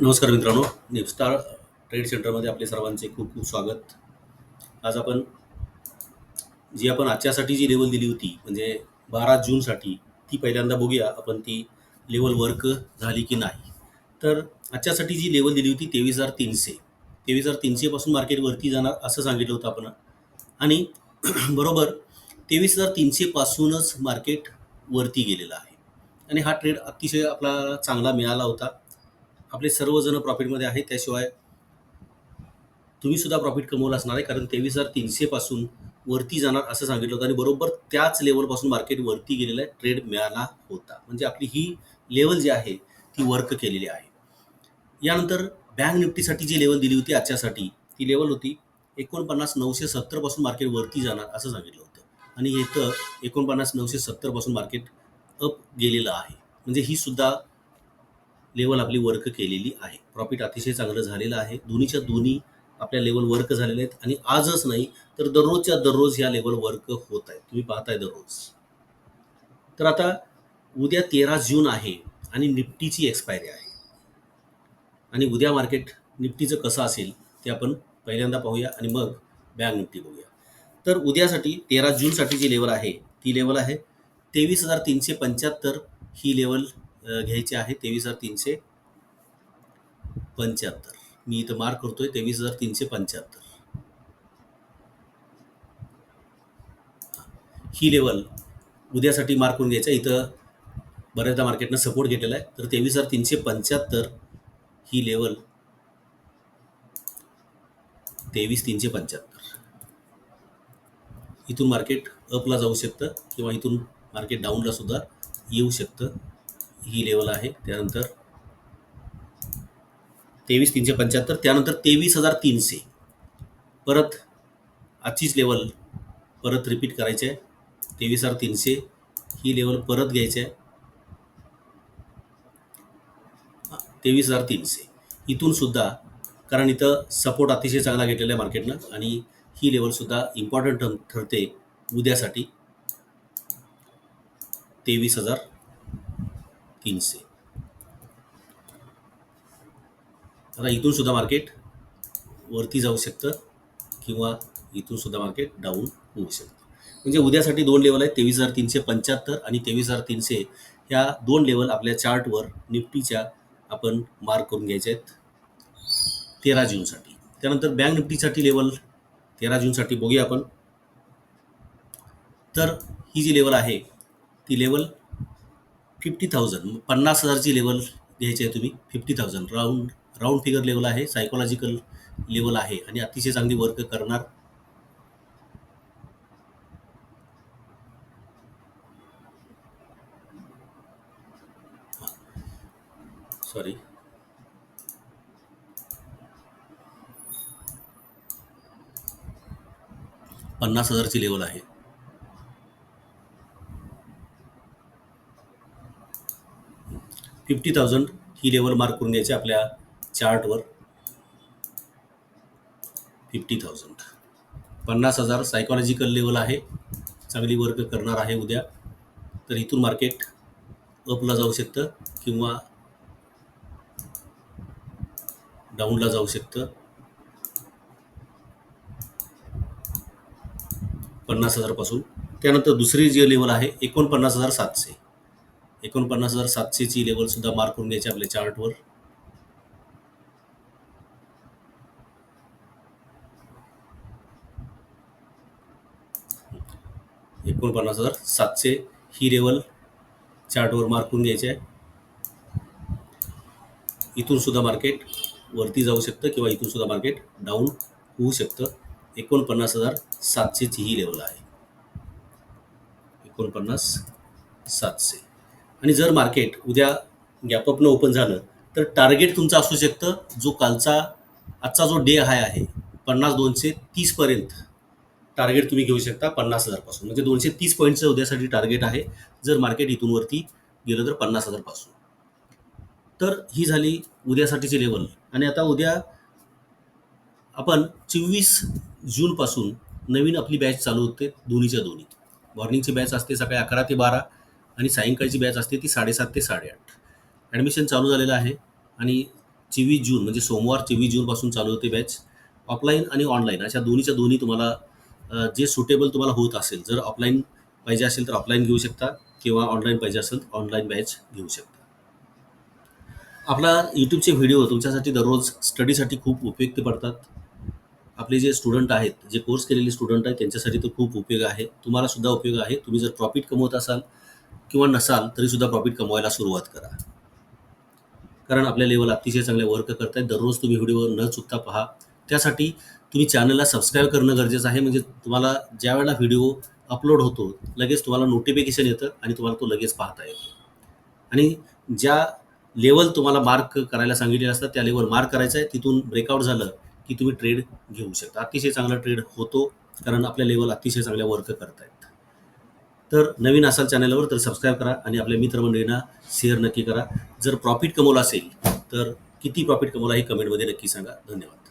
नमस्कार मित्रांनो निपस्टार ट्रेड सेंटरमध्ये आपले सर्वांचे खूप खूप स्वागत. आज आपण जी आपण आजच्यासाठी जी लेवल दिली होती म्हणजे बारा जूनसाठी ती पहिल्यांदा बघूया आपण ती लेवल वर्क झाली की नाही. तर आजच्यासाठी जी लेवल दिली होती तेवीस हजार तीनशे. तेवीस हजार तीनशेपासून मार्केटवरती जाणार असं सांगितलं होतं आपण. आणि बरोबर तेवीस हजार तीनशेपासूनच मार्केट वरती गेलेलं आहे. आणि हा ट्रेड अतिशय आपला चांगला मिळाला होता. आपले सर्वजण प्रॉफिटमध्ये आहेत त्याशिवाय तुम्ही सुद्धा प्रॉफिट कमवलं असणार आहे कारण तेवीस हजार तीनशेपासून वरती जाणार असं सांगितलं होतं आणि बरोबर त्याच लेवलपासून मार्केट वरती गेलेला आहे ट्रेड मिळाला होता. म्हणजे आपली ही लेवल जी आहे ती वर्क केलेली आहे. यानंतर बँक निफ्टीसाठी जी लेवल दिली होती आजच्यासाठी ती लेवल होती एकोणपन्नास नऊशे सत्तरपासून मार्केट वरती जाणार असं सांगितलं होतं. आणि इथं एकोणपन्नास नऊशे सत्तरपासून मार्केट अप गेलेलं आहे. म्हणजे ही सुद्धा लेवल आपली वर्क केलेली आहे. प्रॉफिट अतिशय चांगलं झालेलं आहे. दोन्हीच्या दोन्ही आपल्या लेवल वर्क झालेले आहेत आणि आजच नाही तर दररोजच्या दररोज या लेवल वर्क होत आहेत. तुम्ही पाहताय दररोज. तर आता उद्या तेरा जून आहे आणि निफ्टीची एक्सपायरी आहे. आणि उद्या मार्केट निफ्टीचं कसं असेल ते आपण पहिल्यांदा पाहूया आणि मग बँक निफ्टी बघूया. तर उद्यासाठी तेरा जूनसाठी जी लेवल आहे ती लेवल आहे तेवीस हजार तीनशे पंच्याहत्तर. ही लेवल घ्यायचे आहे तेवीस हजार तीनशे पंच्याहत्तर. मी इथं मार्क करतोय तेवीस हजार तीनशे पंच्याहत्तर. ही लेवल उद्यासाठी मार्क करून घ्यायचं. इथं बऱ्याचदा मार्केटनं सपोर्ट घेतलेला आहे. तर तेवीस हजार तीनशे पंच्याहत्तर ही लेवल तेवीस तीनशे पंच्याहत्तर. इथून मार्केट अपला जाऊ शकतं किंवा इथून मार्केट डाऊनला सुद्धा येऊ शकतं. ही लेवल आहे. त्यानंतर तेवीस तीनशे पंच्याहत्तर त्यानंतर तेवीस हजार तीनशे. परत आजचीच लेवल परत रिपीट करायची आहे. तेवीस हजार तीनशे ही लेवल परत घ्यायची आहे. तेवीस हजार तीनशे. इथून सुद्धा कारण इथं सपोर्ट अतिशय चांगला घेतलेला आहे मार्केटनं आणि ही लेवलसुद्धा इम्पॉर्टंट ठरते उद्यासाठी. तेवीस हजार तीनशे. आता इथून सुद्धा मार्केट वरती जाऊ शकतं किंवा इथून सुद्धा मार्केट डाऊन होऊ शकतं. म्हणजे उद्यासाठी दोन लेवल आहेत तेवीस हजार तीनशे पंच्याहत्तर आणि तेवीस हजार तीनशे. ह्या दोन लेवल आपल्या चार्टवर निफ्टीच्या आपण मार्क करून घ्यायचे आहेत तेरा जूनसाठी. त्यानंतर बँक निफ्टीसाठी लेवल तेरा जूनसाठी बघूया आपण. तर ही जी लेवल आहे ती लेवल फिफ्टी थाउजंड. पन्नास हजारची लेवल घ्यायची आहे तुम्ही fifty thousand. Round round figure level आहे सायकोलॉजिकल लेवल आहे आणि अतिशय चांगली वर्क करणार. सॉरी पन्नास हजारची लेवल आहे. फिफ्टी थाउजंड ही लेवल मार्क करून घ्यायची आपल्या चार्टवर फिफ्टी थाउजंड. पन्नास हजार सायकोलॉजिकल लेवल आहे. चांगली वर्क करणार आहे उद्या. तर इथून मार्केट अपला जाऊ शकतं किंवा डाऊनला जाऊ शकतं. पन्नास हजारपासून त्यानंतर दुसरी जी लेवल आहे एकोणपन्नास हजार सातशे. एकोणपन्नास हजार सातशेची लेवल सुद्धा मार्क करून घ्यायची आपल्या चार्टवर एकोणपन्नास हजार सातशे ही लेवल चार्टवर मार्क करून घ्यायची आहे. इथून सुद्धा मार्केट वरती जाऊ शकतं किंवा इथून सुद्धा मार्केट डाऊन होऊ शकतं. एकोणपन्नास हजार सातशेची ही लेवल आहे. एकोणपन्नास सातशे. आणि जर मार्केट उद्या गॅपअपनं ओपन झालं तर टार्गेट तुमचं असू शकतं जो कालचा आजचा जो डे हाय आहे पन्नास दोनशे तीसपर्यंत टार्गेट तुम्ही घेऊ शकता पन्नास हजारपासून म्हणजे दोनशे तीस पॉईंटचं उद्यासाठी टार्गेट आहे. जर मार्केट इथून वरती गेलं तर पन्नास हजारपासून तर ही झाली उद्यासाठीची लेवल आणि आता उद्या आपण चोवीस जूनपासून नवीन आपली बॅच चालू होते दोन्हीच्या दोन्ही. मॉर्निंगची बॅच असते सकाळी अकरा ते बारा. आणि सायंकाळची बॅच असते ती साडेसात ते साडेआठ. ॲडमिशन चालू झालेलं आहे आणि चोवीस जून म्हणजे सोमवार चोवीस जूनपासून चालू होते बॅच. ऑफलाईन आणि ऑनलाईन अशा दोन्हीच्या दोन्ही तुम्हाला जे सुटेबल तुम्हाला होत असेल जर ऑफलाईन पाहिजे असेल तर ऑफलाईन घेऊ शकता किंवा ऑनलाईन पाहिजे असेल तर ऑनलाईन बॅच घेऊ शकता. आपला यूट्यूबचे व्हिडिओ तुमच्यासाठी दररोज स्टडीसाठी खूप उपयुक्त पडतात. आपले जे स्टुडंट आहेत जे कोर्स केलेले स्टुडंट आहेत त्यांच्यासाठी तो खूप उपयोग आहे. तुम्हाला सुद्धा उपयोग आहे. तुम्ही जर प्रॉफिट कमवत असाल किंवा नसाल तरीसुद्धा प्रॉफिट कमवायला सुरुवात करा. कारण आपल्या लेवल अतिशय चांगले वर्क करतायत. दररोज तुम्ही व्हिडिओ न चुकता पहा. त्यासाठी तुम्ही चॅनलला सबस्क्राईब करणं गरजेचं आहे. म्हणजे तुम्हाला ज्या वेळेला व्हिडिओ अपलोड होतो लगेच तुम्हाला नोटिफिकेशन येतं आणि तुम्हाला तो लगेच पाहता येतो. आणि ज्या लेवल तुम्हाला मार्क करायला सांगितलेले असतात त्या लेवल मार्क करायचं आहे. तिथून ब्रेकआउट झालं की तुम्ही ट्रेड घेऊ शकता. अतिशय चांगला ट्रेड होतो कारण आपल्या लेवल अतिशय चांगल्या वर्क करतायत. तर नवीन असाल चॅनलवर तर सबस्क्राईब करा आणि आपल्या मित्रमंडळींना शेअर नक्की करा. जर प्रॉफिट कमवलं असेल तर किती प्रॉफिट कमवला हे कमेंटमध्ये नक्की सांगा. धन्यवाद.